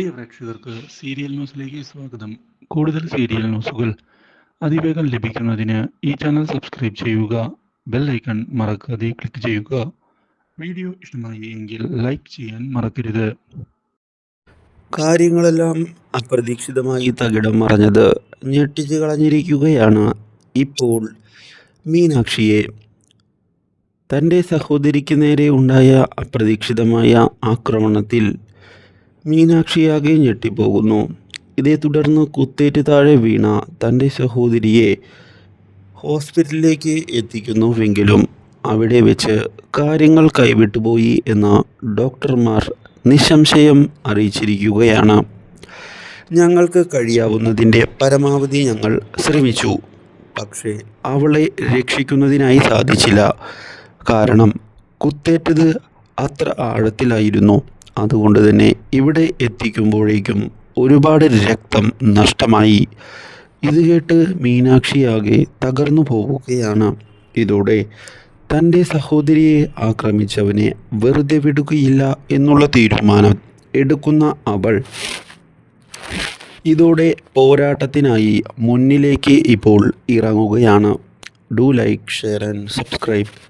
പ്രിയ പ്രേക്ഷകർക്ക് സീരിയൽ ന്യൂസിലേക്ക് സ്വാഗതം. കൂടുതൽ സീരിയൽ ന്യൂസുകൾ അതിവേഗം ലഭിക്കുന്നതിന് ഈ ചാനൽ സബ്സ്ക്രൈബ് ചെയ്യുക ബെൽ ഐക്കൺ മറക്കാതെ ക്ലിക്ക് ചെയ്യുക. വീഡിയോ ഇഷ്ടമായി എങ്കിൽ ലൈക്ക് ചെയ്യാൻ മറക്കരുത്. കാര്യങ്ങളെല്ലാം അപ്രതീക്ഷിതമായി തകിടം മറഞ്ഞത് ഞെട്ടിച്ച് കളഞ്ഞിരിക്കുകയാണ് ഇപ്പോൾ മീനാക്ഷിയെ. തന്റെ സഹോദരിക്ക് നേരെ ഉണ്ടായ അപ്രതീക്ഷിതമായ ആക്രമണത്തിൽ മീനാക്ഷിയാകെ ഞെട്ടിപ്പോകുന്നു. ഇതേ തുടർന്ന് കുത്തേറ്റ് താഴെ വീണ തന്റെ സഹോദരിയെ ഹോസ്പിറ്റലിലേക്ക് എത്തിക്കുന്നുവെങ്കിലും അവിടെ വെച്ച് കാര്യങ്ങൾ കൈവിട്ടുപോയി എന്ന് ഡോക്ടർമാർ നിസ്സംശയം അറിയിച്ചിരിക്കുകയാണ്. ഞങ്ങൾക്ക് കഴിയാവുന്നതിന്റെ പരമാവധി ഞങ്ങൾ ശ്രമിച്ചു. പക്ഷേ അവളെ രക്ഷിക്കുന്നതിനായി സാധിച്ചില്ല. കാരണം കുത്തേറ്റത് അത്ര ആഴത്തിലായിരുന്നു. അതുകൊണ്ട് തന്നെ ഇവിടെ എത്തിക്കുമ്പോഴേക്കും ഒരുപാട് രക്തം നഷ്ടമായി. ഇത് കേട്ട് മീനാക്ഷിയാകെ തകർന്നു പോവുകയാണ്. ഇതോടെ തന്റെ സഹോദരിയെ ആക്രമിച്ചവനെ വെറുതെ വിടുകയില്ല എന്നുള്ള തീരുമാനം എടുക്കുന്ന അവൾ. ഇതോടെ പോരാട്ടത്തിനായി മുന്നിലേക്ക് ഇപ്പോൾ ഇറങ്ങുകയാണ്. Do like share and subscribe.